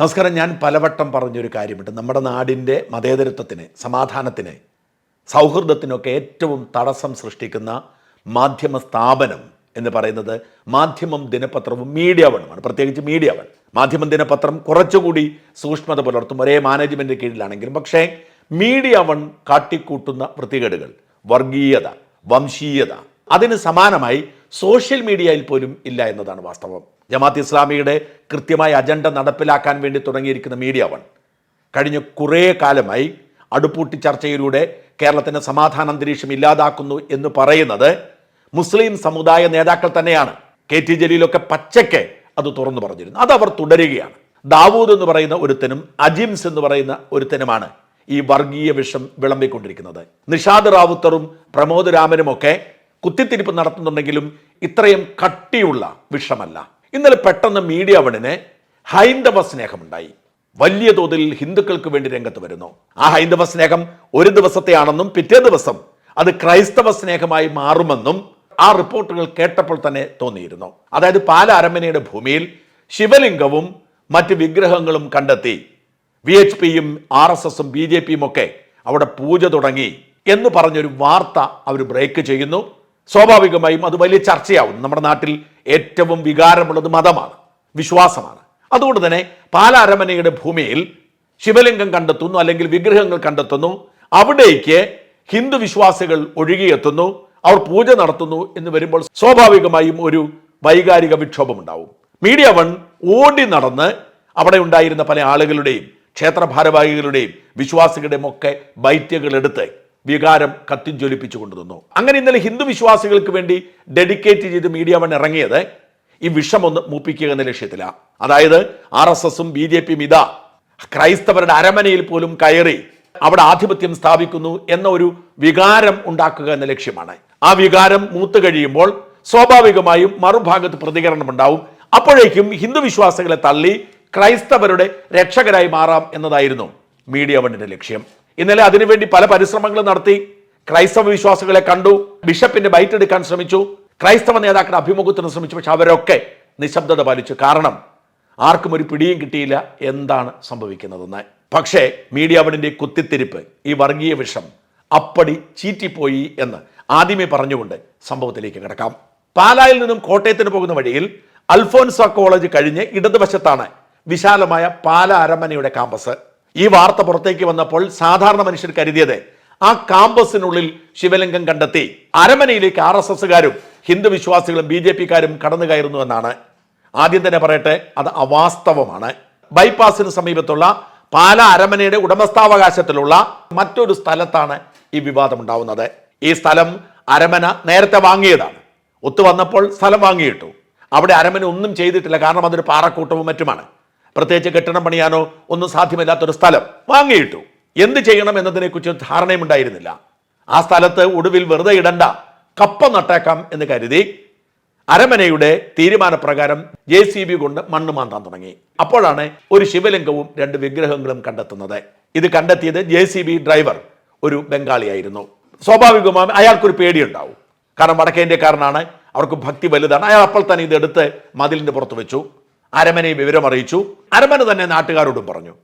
നമസ്കാരം ഞാൻ പലവട്ടം പറഞ്ഞൊരു കാര്യമുണ്ട്. നമ്മുടെ നാടിന്റെ മതേതരത്വത്തിന് സമാധാനത്തിന് സൗഹൃദത്തിനൊക്കെ ഏറ്റവും തടസ്സം സൃഷ്ടിക്കുന്ന മാധ്യമ സ്ഥാപനം എന്ന് പറയുന്നത് മാധ്യമം ദിനപത്രവും മീഡിയ വണുമാണ് പ്രത്യേകിച്ച് മീഡിയ വൺ. മാധ്യമം ദിനപത്രം കുറച്ചുകൂടി സൂക്ഷ്മത പുലർത്തും. ഒരേ മാനേജ്മെന്റ് കീഴിലാണെങ്കിലും. പക്ഷേ മീഡിയ വൺ കാട്ടിക്കൂട്ടുന്ന വൃത്തികേടുകൾ വർഗീയത വംശീയത അതിന് സമാനമായി സോഷ്യൽ മീഡിയയിൽ പോലും ഇല്ല എന്നതാണ് വാസ്തവം. ജമാഅത്ത് ഇസ്ലാമിയുടെ കൃത്യമായ അജണ്ട നടപ്പിലാക്കാൻ വേണ്ടി തുടങ്ങിയിരിക്കുന്ന മീഡിയ വൺ. കഴിഞ്ഞ കുറേ കാലമായി അടുപ്പൂട്ടി ചർച്ചയിലൂടെ കേരളത്തിന്റെ സമാധാന അന്തരീക്ഷം ഇല്ലാതാക്കുന്നു എന്ന് പറയുന്നത് മുസ്ലിം സമുദായ നേതാക്കൾ തന്നെയാണ്. കെ ടി ജലീലൊക്കെ പച്ചയ്ക്ക് അത് തുറന്നു പറഞ്ഞിരുന്നു. അത് അവർ തുടരുകയാണ്. ദാവൂദ് എന്ന് പറയുന്ന ഒരുത്തനും അജിംസ് എന്ന് പറയുന്ന ഒരുത്തനുമാണ് ഈ വർഗീയ വിഷം വിളമ്പിക്കൊണ്ടിരിക്കുന്നത്. നിഷാദ് റാവുത്തറും പ്രമോദ് രാമനുമൊക്കെ കുത്തിത്തിരിപ്പ് നടത്തുന്നുണ്ടെങ്കിലും ഇത്രയും കട്ടിയുള്ള വിഷമല്ല. ഇന്നലെ പെട്ടെന്ന് മീഡിയ വണിന് ഹൈന്ദവ സ്നേഹമുണ്ടായി. വലിയ തോതിൽ ഹിന്ദുക്കൾക്ക് വേണ്ടി രംഗത്ത് വരുന്നു. ആ ഹൈന്ദവ സ്നേഹം ഒരു ദിവസത്തെയാണെന്നും പിറ്റേ ദിവസം അത് ക്രൈസ്തവ സ്നേഹമായി മാറുമെന്നും ആ റിപ്പോർട്ടുകൾ കേട്ടപ്പോൾ തന്നെ തോന്നിയിരുന്നു. അതായത് പാല ഭൂമിയിൽ ശിവലിംഗവും മറ്റ് വിഗ്രഹങ്ങളും കണ്ടെത്തി വി എച്ച് പിയും ആർ എസ് എസും ബി ജെ പിയും ഒക്കെ അവിടെ പൂജ തുടങ്ങി എന്ന് പറഞ്ഞൊരു വാർത്ത അവർ ബ്രേക്ക് ചെയ്യുന്നു. സ്വാഭാവികമായും അത് വലിയ ചർച്ചയാവും നമ്മുടെ നാട്ടിൽ ഏറ്റവും വികാരമുള്ളത് മതമാണ് വിശ്വാസമാണ്. അതുകൊണ്ട് തന്നെ പാലാരമനയുടെ ഭൂമിയിൽ ശിവലിംഗം കണ്ടെത്തുന്നു അല്ലെങ്കിൽ വിഗ്രഹങ്ങൾ കണ്ടെത്തുന്നു അവിടേക്ക് ഹിന്ദു വിശ്വാസികൾ ഒഴുകിയെത്തുന്നു അവർ പൂജ നടത്തുന്നു എന്ന് വരുമ്പോൾ സ്വാഭാവികമായും ഒരു വൈകാരിക വിക്ഷോഭം ഉണ്ടാവും മീഡിയ വൺ ഓടി നടന്ന് അവിടെ ഉണ്ടായിരുന്ന പല ആളുകളുടെയും ക്ഷേത്ര ഭാരവാഹികളുടെയും വിശ്വാസികളുടെയും ഒക്കെ ബൈറ്റുകൾ എടുത്ത് വികാരം കത്തിജ്വലിപ്പിച്ചു കൊണ്ടുതന്നു അങ്ങനെ ഇന്നലെ ഹിന്ദു വിശ്വാസികൾക്ക് വേണ്ടി ഡെഡിക്കേറ്റ് ചെയ്ത് മീഡിയ വൺ ഇറങ്ങിയത് ഈ വിഷം ഒന്ന് മൂപ്പിക്കുക എന്ന ലക്ഷ്യത്തിലാണ് അതായത് ആർ എസ് എസും ബി ജെ പിയും ഇതാ ക്രൈസ്തവരുടെ അരമനയിൽ പോലും കയറി അവിടെ ആധിപത്യം സ്ഥാപിക്കുന്നു എന്ന ഒരു വികാരം ഉണ്ടാക്കുക എന്ന ലക്ഷ്യമാണ്. ആ വികാരം മൂത്തു കഴിയുമ്പോൾ സ്വാഭാവികമായും മറുഭാഗത്ത് പ്രതികരണം ഉണ്ടാവും. അപ്പോഴേക്കും ഹിന്ദു വിശ്വാസികളെ തള്ളി ക്രൈസ്തവരുടെ രക്ഷകരായി മാറാം എന്നതായിരുന്നു മീഡിയ വണ്ണിന്റെ ലക്ഷ്യം. ഇന്നലെ അതിനുവേണ്ടി പല പരിശ്രമങ്ങളും നടത്തി ക്രൈസ്തവ വിശ്വാസികളെ കണ്ടു. ബിഷപ്പിന്റെ ബൈറ്റ് എടുക്കാൻ ശ്രമിച്ചു. ക്രൈസ്തവ നേതാക്കളുടെ അഭിമുഖത്തിന് ശ്രമിച്ചു. പക്ഷെ അവരൊക്കെ നിശബ്ദത പാലിച്ചു. കാരണം ആർക്കും ഒരു പിടിയും കിട്ടിയില്ല. എന്താണ് സംഭവിക്കുന്നതെന്ന് പക്ഷേ മീഡിയ വണിന്റെ കുത്തിത്തിരിപ്പ് ഈ വർഗീയ വിഷം അപ്പടി ചീറ്റിപ്പോയി എന്ന് ആദ്യമേ പറഞ്ഞുകൊണ്ട് സംഭവത്തിലേക്ക് കിടക്കാം. പാലായിൽ നിന്നും കോട്ടയത്തിന് പോകുന്ന വഴിയിൽ അൽഫോൻസ കോളേജ് കഴിഞ്ഞ് ഇടതുവശത്താണ് വിശാലമായ പാല അരമനയുടെ കാമ്പസ് ഈ വാർത്ത പുറത്തേക്ക് വന്നപ്പോൾ സാധാരണ മനുഷ്യർ കരുതിയത് ആ കാമ്പസിനുള്ളിൽ ശിവലിംഗം കണ്ടെത്തി. അരമനയിലേക്ക് ആർ എസ് എസുകാരും ഹിന്ദു വിശ്വാസികളും ബി ജെ പിക്കാരും കടന്നു കയറുന്നു എന്നാണ്. ആദ്യം തന്നെ പറയട്ടെ അത് അവാസ്തവമാണ്. ബൈപ്പാസിന് സമീപത്തുള്ള പാല അരമനയുടെ ഉടമസ്ഥാവകാശത്തിലുള്ള മറ്റൊരു സ്ഥലത്താണ് ഈ വിവാദം ഉണ്ടാവുന്നത് ഈ സ്ഥലം അരമന നേരത്തെ വാങ്ങിയതാണ്. ഒത്തു വന്നപ്പോൾ സ്ഥലം വാങ്ങിയിട്ടു. അവിടെ അരമന ഒന്നും ചെയ്തിട്ടില്ല കാരണം അതൊരു പാറക്കൂട്ടവും മറ്റുമാണ്. പ്രത്യേകിച്ച് കെട്ടിടം പണിയാനോ ഒന്നും സാധ്യമല്ലാത്തൊരു സ്ഥലം വാങ്ങിയിട്ടു. എന്ത് ചെയ്യണം എന്നതിനെക്കുറിച്ച് ധാരണയുമുണ്ടായിരുന്നില്ല ആ സ്ഥലത്ത് ഒടുവിൽ വെറുതെ ഇടണ്ട കപ്പ നട്ടേക്കാം എന്ന് കരുതി അരമനയുടെ തീരുമാനപ്രകാരം ജെ സി ബി കൊണ്ട് മണ്ണ് മാന്താൻ തുടങ്ങി. അപ്പോഴാണ് ഒരു ശിവലിംഗവും രണ്ട് വിഗ്രഹങ്ങളും കണ്ടെത്തുന്നത്. ഇത് കണ്ടെത്തിയത് ജെ സി ബി ഡ്രൈവർ ഒരു ബംഗാളിയായിരുന്നു. സ്വാഭാവികമായും അയാൾക്കൊരു പേടിയുണ്ടാവും. കാരണം വടക്കേ ഇന്ത്യക്കാരനാണ് അവർക്ക് ഭക്തി വലുതാണ്. അയാൾ അപ്പോൾ തന്നെ ഇത് എടുത്ത് മതിലിന്റെ പുറത്ത് വെച്ചു. അരമനയെ വിവരം അറിയിച്ചു. അരമന തന്നെ നാട്ടുകാരോടും പറഞ്ഞു.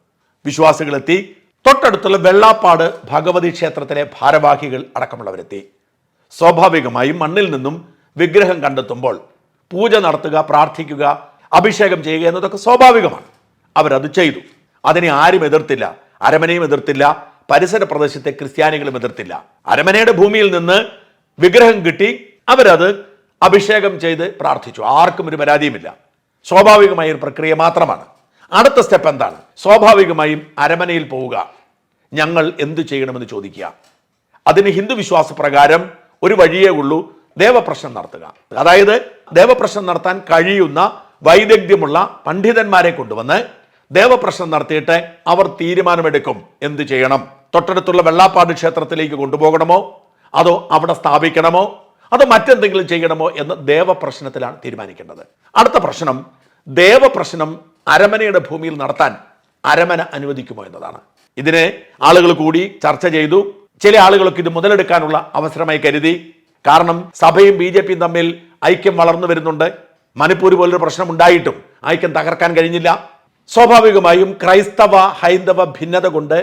വിശ്വാസികളെത്തി. തൊട്ടടുത്തുള്ള വെള്ളാപ്പാട് ഭഗവതി ക്ഷേത്രത്തിലെ ഭാരവാഹികൾ അടക്കമുള്ളവരെത്തി. സ്വാഭാവികമായും മണ്ണിൽ നിന്നും വിഗ്രഹം കണ്ടെത്തുമ്പോൾ പൂജ നടത്തുക പ്രാർത്ഥിക്കുക അഭിഷേകം ചെയ്യുക എന്നതൊക്കെ സ്വാഭാവികമാണ്. അവരത് ചെയ്തു. അതിനെ ആരും എതിർത്തില്ല. അരമനയും എതിർത്തില്ല. പരിസര പ്രദേശത്തെ ക്രിസ്ത്യാനികളും എതിർത്തില്ല. അരമനയുടെ ഭൂമിയിൽ നിന്ന് വിഗ്രഹം കിട്ടി. അവരത് അഭിഷേകം ചെയ്ത് പ്രാർത്ഥിച്ചു. ആർക്കും ഒരു പരാതിയുമില്ല. സ്വാഭാവികമായ ഒരു പ്രക്രിയ മാത്രമാണ്. അടുത്ത സ്റ്റെപ്പ് എന്താണ്? സ്വാഭാവികമായും അരമനയിൽ പോവുക. ഞങ്ങൾ എന്തു ചെയ്യണമെന്ന് ചോദിക്കുക. അതിന് ഹിന്ദു വിശ്വാസ പ്രകാരം ഒരു വഴിയേ ഉള്ളൂ ദേവപ്രശ്നം നടത്തുക. അതായത് ദേവപ്രശ്നം നടത്താൻ കഴിയുന്ന വൈദഗ്ധ്യമുള്ള പണ്ഡിതന്മാരെ കൊണ്ടുവന്ന് ദേവപ്രശ്നം നടത്തിയിട്ട് അവർ തീരുമാനമെടുക്കും. എന്ത് ചെയ്യണം? തൊട്ടടുത്തുള്ള വെള്ളാപ്പാട് ക്ഷേത്രത്തിലേക്ക് കൊണ്ടുപോകണമോ? അതോ അവിടെ സ്ഥാപിക്കണമോ? അതോ മറ്റെന്തെങ്കിലും ചെയ്യണമോ എന്ന് ദേവപ്രശ്നത്തിലാണ് തീരുമാനിക്കേണ്ടത്. അടുത്ത പ്രശ്നം ദേവപ്രശ്നം അരമനയുടെ ഭൂമിയിൽ നടത്താൻ അരമന അനുവദിക്കുമോ എന്നതാണ്. ഇതിനെ ആളുകൾ കൂടി ചർച്ച ചെയ്തു. ചില ആളുകളൊക്കെ ഇത് മുതലെടുക്കാനുള്ള അവസരമായി കരുതി. കാരണം സഭയും ബി ജെ പിയും തമ്മിൽ ഐക്യം വളർന്നു വരുന്നുണ്ട്. മണിപ്പൂർ പോലൊരു പ്രശ്നം ഉണ്ടായിട്ടും ഐക്യം തകർക്കാൻ കഴിഞ്ഞില്ല. സ്വാഭാവികമായും ക്രൈസ്തവ ഹൈന്ദവ ഭിന്നത കൊണ്ട്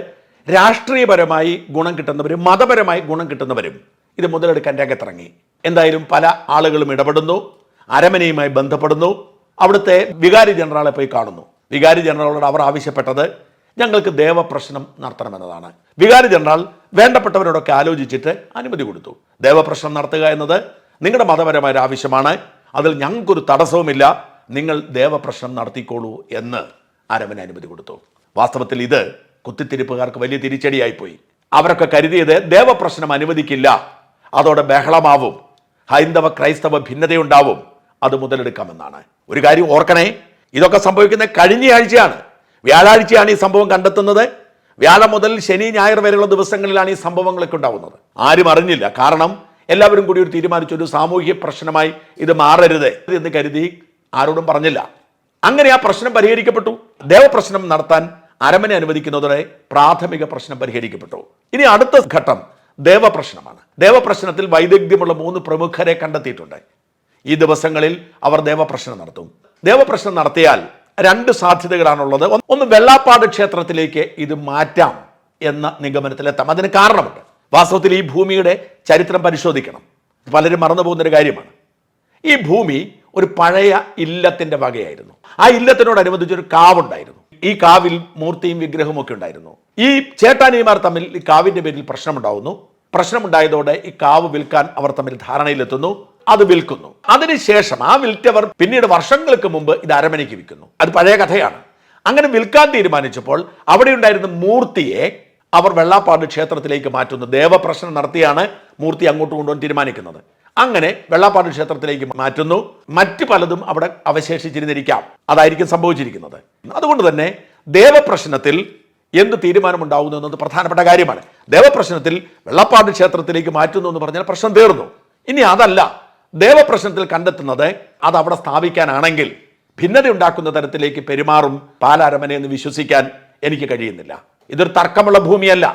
രാഷ്ട്രീയപരമായി ഗുണം കിട്ടുന്നവരും മതപരമായി ഗുണം കിട്ടുന്നവരും ഇത് മുതലെടുക്കാൻ രംഗത്തിറങ്ങി. എന്തായാലും പല ആളുകളും ഇടപെടുന്നു അരമനയുമായി ബന്ധപ്പെടുന്നു അവിടുത്തെ വികാരി ജനറലെ പോയി കാണുന്നു. വികാരി ജനറലോട് അവർ ആവശ്യപ്പെട്ടത് ഞങ്ങൾക്ക് ദേവപ്രശ്നം നടത്തണമെന്നതാണ്. വികാരി ജനറൽ വേണ്ടപ്പെട്ടവരോടൊക്കെ ആലോചിച്ചിട്ട് അനുമതി കൊടുത്തു. ദേവപ്രശ്നം നടത്തുക എന്നത് നിങ്ങളുടെ മതപരമായ ആവശ്യമാണ്. അതിൽ ഞങ്ങൾക്കൊരു തടസ്സവുമില്ല. നിങ്ങൾ ദേവപ്രശ്നം നടത്തിക്കോളൂ എന്ന് അരമന അനുമതി കൊടുത്തു. വാസ്തവത്തിൽ ഇത് കുത്തിത്തിരിപ്പുകാർക്ക് വലിയ തിരിച്ചടിയായിപ്പോയി അവരൊക്കെ കരുതിയത് ദേവപ്രശ്നം അനുവദിക്കില്ല. അതോടെ ബഹളമാവും. ഹൈന്ദവ ക്രൈസ്തവ ഭിന്നതയുണ്ടാവും. അത് മുതലെടുക്കാമെന്നാണ്. ഒരു കാര്യം ഓർക്കണേ ഇതൊക്കെ സംഭവിക്കുന്നത് കഴിഞ്ഞ ആഴ്ചയാണ്. വ്യാഴാഴ്ചയാണ് ഈ സംഭവം കണ്ടെത്തുന്നത്. വ്യാഴം മുതൽ ശനി ഞായർ വരെയുള്ള ദിവസങ്ങളിലാണ് ഈ സംഭവങ്ങളൊക്കെ ഉണ്ടാവുന്നത്. ആരും അറിഞ്ഞില്ല. കാരണം എല്ലാവരും കൂടി ഒരു തീരുമാനിച്ച ഒരു സാമൂഹ്യ പ്രശ്നമായി ഇത് മാറരുത് എന്ന് കരുതി ആരോടും പറഞ്ഞില്ല. അങ്ങനെ ആ പ്രശ്നം പരിഹരിക്കപ്പെട്ടു. ദേവപ്രശ്നം നടത്താൻ അരമനെ അനുവദിക്കുന്നതോടെ പ്രാഥമിക പ്രശ്നം പരിഹരിക്കപ്പെട്ടു. ഇനി അടുത്ത ഘട്ടം. ദേവപ്രശ്നമാണ്. ദേവപ്രശ്നത്തിൽ വൈദഗ്ധ്യമുള്ള മൂന്ന് പ്രമുഖരെ കണ്ടെത്തിയിട്ടുണ്ട്. ഈ ദിവസങ്ങളിൽ അവർ ദേവപ്രശ്നം നടത്തും. ദേവപ്രശ്നം നടത്തിയാൽ രണ്ട് സാധ്യതകളാണുള്ളത്. ഒന്ന് വെള്ളാപ്പാട് ക്ഷേത്രത്തിലേക്ക് ഇത് മാറ്റാം എന്ന നിഗമനത്തിലെത്താം. അതിന് കാരണമുണ്ട്. വാസ്തവത്തിൽ ഈ ഭൂമിയുടെ ചരിത്രം പരിശോധിക്കണം. പലരും മറന്നു പോകുന്നൊരു കാര്യമാണ്. ഈ ഭൂമി ഒരു പഴയ ഇല്ലത്തിന്റെ വകയായിരുന്നു. ആ ഇല്ലത്തിനോടനുബന്ധിച്ചൊരു കാവുണ്ടായിരുന്നു. ഈ കാവിൽ മൂർത്തിയും വിഗ്രഹവും ഒക്കെ ഉണ്ടായിരുന്നു. ഈ ചേട്ടാനിമാർ തമ്മിൽ ഈ കാവിന്റെ പേരിൽ പ്രശ്നമുണ്ടാവുന്നു. പ്രശ്നമുണ്ടായതോടെ ഈ കാവ് വിൽക്കാൻ അവർ തമ്മിൽ ധാരണയിലെത്തുന്നു. അത് വിൽക്കുന്നു. അതിനുശേഷം ആ വിൽറ്റവർ പിന്നീട് വർഷങ്ങൾക്ക് മുമ്പ് ഇത് അരമനയ്ക്ക് വിൽക്കുന്നു. അത് പഴയ കഥയാണ്. അങ്ങനെ വിൽക്കാൻ തീരുമാനിച്ചപ്പോൾ അവിടെ ഉണ്ടായിരുന്ന മൂർത്തിയെ അവർ വെള്ളാപ്പാട് ക്ഷേത്രത്തിലേക്ക് മാറ്റുന്നു. ദേവപ്രശ്നം നടത്തിയാണ് മൂർത്തി അങ്ങോട്ട് കൊണ്ടുവന്ന് തീരുമാനിക്കുന്നത്. അങ്ങനെ വെള്ളാപ്പാട് ക്ഷേത്രത്തിലേക്ക് മാറ്റുന്നു. മറ്റു പലതും അവിടെ അവശേഷിച്ചിരുന്നിരിക്കാം. അതായിരിക്കും സംഭവിച്ചിരിക്കുന്നത്. അതുകൊണ്ട് തന്നെ ദേവപ്രശ്നത്തിൽ എന്ത് തീരുമാനമുണ്ടാവുന്നു എന്നത് പ്രധാനപ്പെട്ട കാര്യമാണ്. ദേവപ്രശ്നത്തിൽ വെള്ളപ്പാട് ക്ഷേത്രത്തിലേക്ക് മാറ്റുന്നു എന്ന് പറഞ്ഞാൽ പ്രശ്നം തീർന്നു. ഇനി അതല്ല ദേവപ്രശ്നത്തിൽ കണ്ടെത്തുന്നത് അത് അവിടെ സ്ഥാപിക്കാനാണെങ്കിൽ ഭിന്നത ഉണ്ടാക്കുന്ന തരത്തിലേക്ക് പെരുമാറും പാലാരമന എന്ന് വിശ്വസിക്കാൻ എനിക്ക് കഴിയുന്നില്ല. ഇതൊരു തർക്കമുള്ള ഭൂമിയല്ല.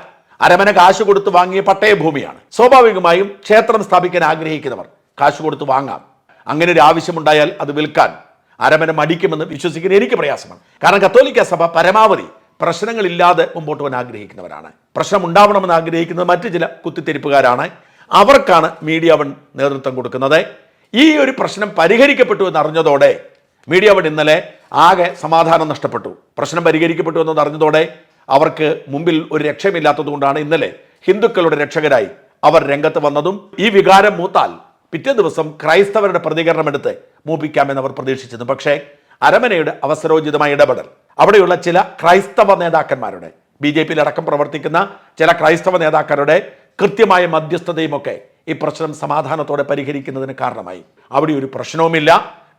അരമന കാശ് കൊടുത്ത് വാങ്ങിയ പട്ടയ ഭൂമിയാണ്. സ്വാഭാവികമായും ക്ഷേത്രം സ്ഥാപിക്കാൻ ആഗ്രഹിക്കുന്നവർ കാശ് കൊടുത്ത് വാങ്ങാം. അങ്ങനെ ഒരു ആവശ്യമുണ്ടായാൽ അത് വിൽക്കാൻ അരമന മടിക്കുമെന്ന് വിശ്വസിക്കുന്ന എനിക്ക് പ്രയാസമാണ്. കാരണം കത്തോലിക്ക സഭ പരമാവധി പ്രശ്നങ്ങളില്ലാതെ മുമ്പോട്ട് പോകാൻ ആഗ്രഹിക്കുന്നവരാണ്. പ്രശ്നം ഉണ്ടാവണമെന്ന് ആഗ്രഹിക്കുന്നത് മറ്റു ചില കുത്തിത്തിരിപ്പുകാരാണ്. അവർക്കാണ് മീഡിയ വൺ നേതൃത്വം കൊടുക്കുന്നത്. ഈ ഒരു പ്രശ്നം പരിഹരിക്കപ്പെട്ടു എന്ന് അറിഞ്ഞതോടെ മീഡിയ വൺ ഇന്നലെ ആകെ സമാധാനം നഷ്ടപ്പെട്ടു. പ്രശ്നം പരിഹരിക്കപ്പെട്ടു എന്ന് അറിഞ്ഞതോടെ അവർക്ക് മുമ്പിൽ ഒരു രക്ഷയുമില്ലാത്തതുകൊണ്ടാണ് ഇന്നലെ ഹിന്ദുക്കളുടെ രക്ഷകരായി അവർ രംഗത്ത് വന്നതും ഈ വികാരം മൂത്താൽ പിറ്റേ ദിവസം ക്രൈസ്തവരുടെ പ്രതികരണം എടുത്ത് മൂപ്പിക്കാമെന്ന് അവർ പ്രതീക്ഷിച്ചിരുന്നു. പക്ഷേ അരമനയുടെ അവസരോചിതമായ ഇടപെടൽ അവിടെയുള്ള ചില ക്രൈസ്തവ നേതാക്കന്മാരുടെ ബി ജെ പിയിൽ അടക്കം പ്രവർത്തിക്കുന്ന ചില ക്രൈസ്തവ നേതാക്കളുടെ കൃത്യമായ മധ്യസ്ഥതയും ഒക്കെ ഈ പ്രശ്നം സമാധാനത്തോടെ പരിഹരിക്കുന്നതിന് കാരണമായി. അവിടെ ഒരു പ്രശ്നവുമില്ല.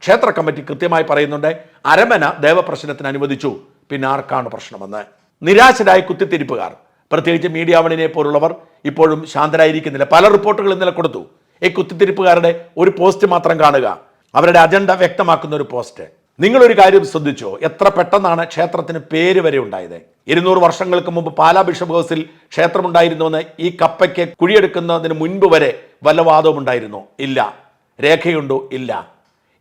ക്ഷേത്ര കമ്മിറ്റി കൃത്യമായി പറയുന്നുണ്ട് അരമന ദേവപ്രശ്നത്തിന് അനുവദിച്ചു. പിന്നെ ആർക്കാണ് പ്രശ്നമെന്ന്? നിരാശരായ കുത്തിത്തിരിപ്പുകാർ പ്രത്യേകിച്ച് മീഡിയാവണിനെ പോലുള്ളവർ ഇപ്പോഴും ശാന്തരായിരിക്കുന്നില്ല. പല റിപ്പോർട്ടുകൾ ഇന്നലെ കൊടുത്തു. ഈ കുത്തിത്തിരിപ്പുകാരുടെ ഒരു പോസ്റ്റ് മാത്രം കാണുക. അവരുടെ അജണ്ട വ്യക്തമാക്കുന്ന ഒരു പോസ്റ്റ്. നിങ്ങളൊരു കാര്യം ശ്രദ്ധിച്ചോ? എത്ര പെട്ടെന്നാണ് ക്ഷേത്രത്തിന് പേര് വരെ ഉണ്ടായത്? ഇരുന്നൂറ് വർഷങ്ങൾക്ക് മുമ്പ് പാലാ ബിഷപ്പ് ഹൗസിൽ ക്ഷേത്രമുണ്ടായിരുന്നുവെന്ന് ഈ കപ്പയ്ക്ക് കുഴിയെടുക്കുന്നതിന് മുൻപ് വരെ വല്ല വാദവും ഉണ്ടായിരുന്നോ? ഇല്ല. രേഖയുണ്ടോ? ഇല്ല.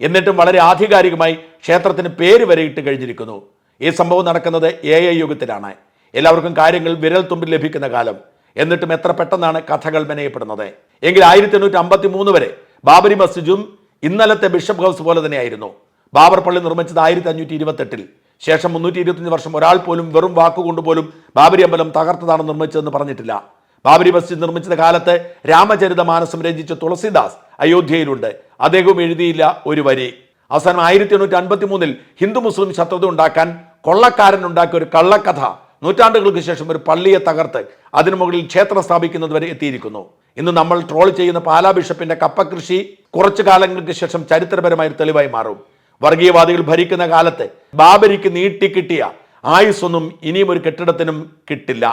എന്നിട്ടും വളരെ ആധികാരികമായി ക്ഷേത്രത്തിന് പേര് വരെ ഇട്ട് കഴിഞ്ഞിരിക്കുന്നു. ഈ സംഭവം നടക്കുന്നത് എ ഐ യുഗത്തിലാണ്. എല്ലാവർക്കും കാര്യങ്ങൾ വിരൽ തുമ്പിൽ ലഭിക്കുന്ന കാലം. എന്നിട്ടും എത്ര പെട്ടെന്നാണ് കഥകൾ മെനയപ്പെടുന്നത്? എങ്കിൽ ആയിരത്തി എണ്ണൂറ്റി അമ്പത്തി മൂന്ന് വരെ ബാബരി മസ്ജിദും ഇന്നലത്തെ ബിഷപ്പ് ഹൗസ് പോലെ തന്നെയായിരുന്നു. ബാബർ പള്ളി നിർമ്മിച്ചത് ആയിരത്തി അഞ്ഞൂറ്റി ഇരുപത്തെട്ടിൽ ശേഷം മുന്നൂറ്റി ഇരുപത്തഞ്ച് വർഷം ഒരാൾ പോലും വെറും വാക്കുകൊണ്ട് പോലും ബാബരി അമ്പലം തകർത്തതാണ് നിർമ്മിച്ചതെന്ന് പറഞ്ഞിട്ടില്ല. ബാബരി മസ്ജിദ് നിർമ്മിച്ചത് കാലത്ത് രാമചരിത മാനസം രചിച്ച തുളസിദാസ് അയോധ്യയിലുണ്ട്. അദ്ദേഹവും എഴുതിയില്ല ഒരു വരി. അവസാനം ആയിരത്തി എണ്ണൂറ്റി അൻപത്തി മൂന്നിൽ ഹിന്ദു മുസ്ലിം ശത്രുത ഉണ്ടാക്കാൻ കൊള്ളക്കാരൻ ഉണ്ടാക്കിയ ഒരു കള്ളക്കഥ നൂറ്റാണ്ടുകൾക്ക് ശേഷം ഒരു പള്ളിയെ തകർത്ത് അതിനു മുകളിൽ ക്ഷേത്രം സ്ഥാപിക്കുന്നത് വരെ എത്തിയിരിക്കുന്നു. ഇന്ന് നമ്മൾ ട്രോൾ ചെയ്യുന്ന പാലാ ബിഷപ്പിന്റെ കപ്പകൃഷി കുറച്ചു കാലങ്ങൾക്ക് ശേഷം ചരിത്രപരമായ തെളിവായി മാറും. വർഗീയവാദികൾ ഭരിക്കുന്ന കാലത്തെ ബാബരിക്ക് നീട്ടിക്കിട്ടിയ ആയുസ്സൊന്നും ഇനിയും ഒരു കെട്ടിടത്തിനും കിട്ടില്ല.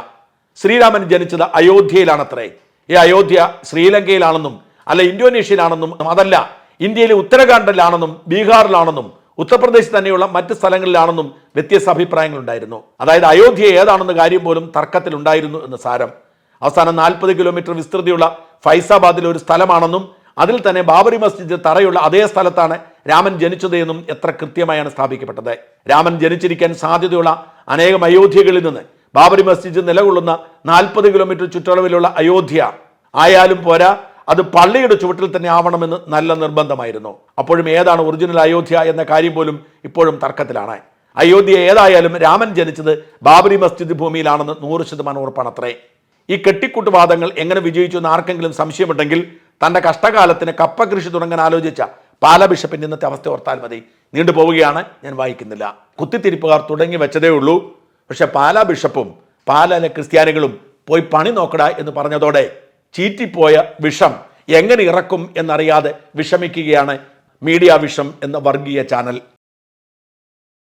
ശ്രീരാമൻ ജനിച്ചത് അയോധ്യയിലാണത്രേ. ഈ അയോധ്യ ശ്രീലങ്കയിലാണെന്നും അല്ല ഇന്തോനേഷ്യയിലാണെന്നും അതല്ല ഇന്ത്യയിലെ ഉത്തരാഖണ്ഡിലാണെന്നും ബീഹാറിലാണെന്നും ഉത്തർപ്രദേശ് തന്നെയുള്ള മറ്റ് സ്ഥലങ്ങളിലാണെന്നും വ്യത്യസ്ത അഭിപ്രായങ്ങളുണ്ടായിരുന്നു. അതായത് അയോധ്യ ഏതാണെന്ന കാര്യം പോലും തർക്കത്തിലുണ്ടായിരുന്നു എന്ന് സാരം. അവസാനം നാൽപ്പത് കിലോമീറ്റർ വിസ്തൃതിയുള്ള ഫൈസാബാദിലെ ഒരു സ്ഥലമാണെന്നും അതിൽ തന്നെ ബാബറി മസ്ജിദ് തറയുള്ള അതേ സ്ഥലത്താണ് രാമൻ ജനിച്ചത് എന്നും എത്ര കൃത്യമായാണ് സ്ഥാപിക്കപ്പെട്ടത്. രാമൻ ജനിച്ചിരിക്കാൻ സാധ്യതയുള്ള അനേകം അയോധ്യകളിൽ നിന്ന് ബാബരി മസ്ജിദ് നിലകൊള്ളുന്ന നാൽപ്പത് കിലോമീറ്റർ ചുറ്റളവിലുള്ള അയോധ്യ. ആയാലും പോരാ അത് പള്ളിയുടെ ചുവട്ടിൽ തന്നെ ആവണമെന്ന് നല്ല നിർബന്ധമായിരുന്നു. അപ്പോഴും ഏതാണ് ഒറിജിനൽ അയോധ്യ എന്ന കാര്യം പോലും ഇപ്പോഴും തർക്കത്തിലാണ്. അയോധ്യ ഏതായാലും രാമൻ ജനിച്ചത് ബാബരി മസ്ജിദ് ഭൂമിയിലാണെന്ന് നൂറ് ശതമാനം ഉറപ്പാണ് അത്രേ. ഈ കെട്ടിക്കൂട്ടുവാദങ്ങൾ എങ്ങനെ വിജയിച്ചു എന്ന് ആർക്കെങ്കിലും സംശയമുണ്ടെങ്കിൽ തന്റെ കഷ്ടകാലത്തിന് കപ്പ കൃഷി തുടങ്ങാൻ ആലോചിച്ച പാല ബിഷപ്പിന്റെ ഇന്നത്തെ അവസ്ഥ ഓർത്താൽ മതി. നീണ്ടു പോവുകയാണ്. ഞാൻ വായിക്കുന്നില്ല. കുത്തിത്തിരിപ്പുകാർ തുടങ്ങി വെച്ചതേ ഉള്ളൂ. പക്ഷേ പാലാ ബിഷപ്പും പാലാലെ ക്രിസ്ത്യാനികളും പോയി പണി നോക്കട എന്ന് പറഞ്ഞതോടെ ചീറ്റിപ്പോയ വിഷം എങ്ങനെ ഇറക്കും എന്നറിയാതെ വിഷമിക്കുകയാണ് മീഡിയ വിഷം എന്ന വർഗീയ ചാനൽ.